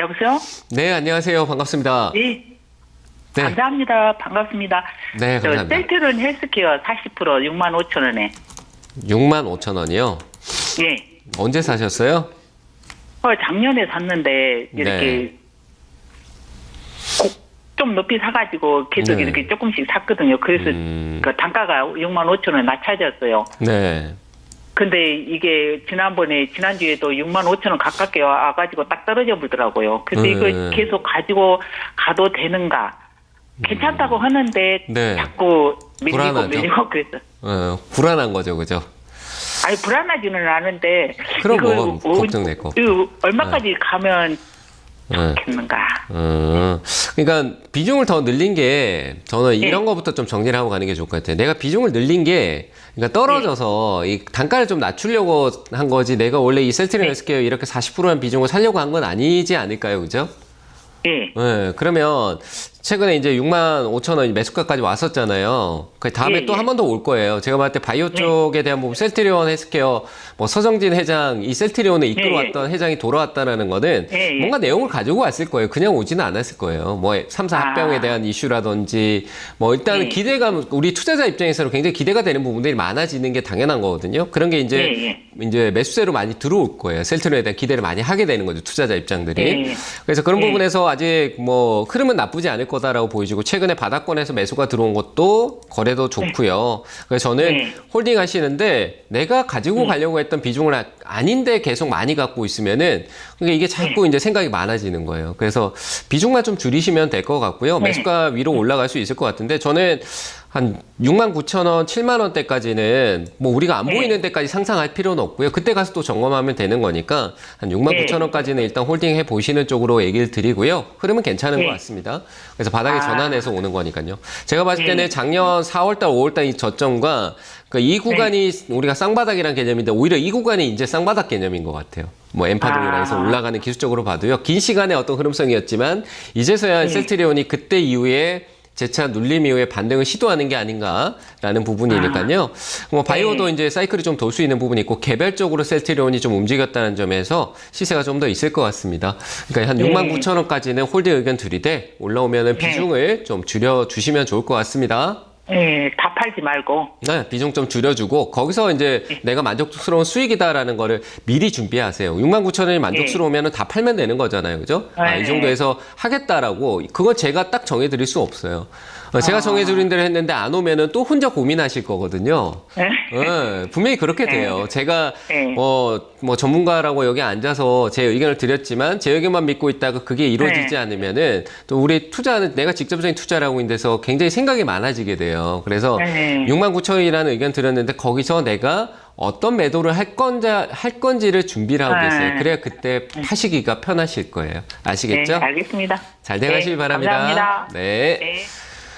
여보세요? 네, 안녕하세요. 반갑습니다. 네. 네. 감사합니다. 반갑습니다. 네, 저 감사합니다. 셀트론 헬스케어 40% 6만 5천 원에. 6만 5천 원이요. 예. 언제 사셨어요? 어, 작년에 샀는데 이렇게 네. 고- 좀 높이 사가지고 계속 네. 이렇게 조금씩 샀거든요. 그래서 음. 그 단가가 6만 5천 원 낮춰졌어요. 네. 근데 이게 지난번에 지난주에도 6만 5천 원 가깝게 와가지고 딱 떨어져 버더라고요. 그래서 음. 이걸 계속 가지고 가도 되는가? 괜찮다고 하는데 네. 자꾸 밀리고 불안하죠? 밀리고 그래서 어, 불안한 거죠, 그죠? 아니 불안하지는 않은데 그럼 이걸 뭐가 걱정되고. 이거 얼마까지 가면 어, 좋겠는가? 어. 그러니까 비중을 더 늘린 게 저는 네. 이런 거부터 좀 정리를 하고 가는 게 좋을 것 같아요. 내가 비중을 늘린 게 그러니까 떨어져서 이 단가를 좀 낮추려고 한 거지 내가 원래 이 셀트리 네. 헬스케어 이렇게 40%한 비중을 살려고 한 건 아니지 않을까요, 그죠? 예. 네, 그러면 최근에 이제 6만 5천 원 매수가까지 왔었잖아요. 그 다음에 예, 또 예. 한번 더 올 거예요. 제가 봤을 때 바이오 쪽에 대한 부분, 셀트리온 헬스케어, 뭐 서정진 회장, 이 셀트리온에 이끌어왔던 회장이 돌아왔다라는 거는 예, 예. 뭔가 내용을 가지고 왔을 거예요. 그냥 오지는 않았을 거예요. 뭐 3사 아. 합병에 대한 이슈라든지 뭐 일단은 예. 기대감, 우리 투자자 입장에서는 굉장히 기대가 되는 부분들이 많아지는 게 당연한 거거든요. 그런 게 이제 예, 예. 이제 매수세로 많이 들어올 거예요. 셀트리온에 대한 기대를 많이 하게 되는 거죠. 투자자 입장들이. 예. 그래서 그런 예. 부분에서 아직 뭐 흐름은 나쁘지 않을 거다라고 보이시고 최근에 바닥권에서 매수가 들어온 것도 거래도 좋고요. 그래서 저는 네. 홀딩 하시는데 내가 가지고 가려고 했던 비중을 아- 아닌데 계속 많이 갖고 있으면은 그러니까 이게 자꾸 이제 생각이 많아지는 거예요. 그래서 비중만 좀 줄이시면 될 것 같고요. 네. 매수가 위로 올라갈 수 있을 것 같은데 저는 한 6만 9천 원, 7만 원대까지는 뭐 우리가 안 네. 보이는 데까지 상상할 필요는 없고요. 그때 가서 또 점검하면 되는 거니까 한 6만 네. 9천 원까지는 일단 홀딩 해 보시는 쪽으로 얘기를 드리고요. 흐름은 괜찮은 네. 것 같습니다. 그래서 바닥에 아. 전환해서 오는 거니까요. 제가 봤을 때는 네. 작년 4월달, 5월달 이 저점과 그러니까 이 구간이 우리가 쌍바닥이란 개념인데 오히려 이 구간이 이제 쌍바닥 개념인 것 같아요. 뭐 엠파동이라 해서 아. 올라가는 기술적으로 봐도요. 긴 시간의 어떤 흐름성이었지만 이제서야 네. 셀트리온이 그때 이후에 재차 눌림 이후에 반등을 시도하는 게 아닌가라는 부분이니까요. 뭐 바이오도 네. 이제 사이클이 좀 돌 수 있는 부분이 있고 개별적으로 셀트리온이 좀 움직였다는 점에서 시세가 좀 더 있을 것 같습니다. 그러니까 한 네. 6만 9천 원까지는 홀딩 의견 드리되 올라오면은 네. 비중을 좀 줄여 주시면 좋을 것 같습니다. 예, 다 팔지 말고. 네, 비중 좀 줄여주고 거기서 이제 내가 만족스러운 수익이다라는 거를 미리 준비하세요. 6만 9천 원이 만족스러우면 다 팔면 되는 거잖아요, 그죠? 아, 이 네. 정도에서 하겠다라고 그건 제가 딱 정해드릴 수 없어요. 어, 제가 정해드린 대로 했는데 안 오면은 또 혼자 고민하실 거거든요. 예. 네, 분명히 그렇게 돼요. 제가 네. 어, 뭐 전문가라고 여기 앉아서 제 의견을 드렸지만 제 의견만 믿고 있다가 그게 이루어지지 네. 않으면은 또 우리 투자는 내가 직접적인 투자를 하고 있는데서 굉장히 생각이 많아지게 돼요. 그래서 네. 6만 9천이라는 의견 드렸는데 거기서 내가 어떤 매도를 할 건지 할 건지를 준비를 하고 네. 계세요. 그래야 그때 파시기가 편하실 거예요. 네, 아시겠죠? 알겠습니다. 잘 돼가시길 네, 바랍니다. 감사합니다. 네. 네.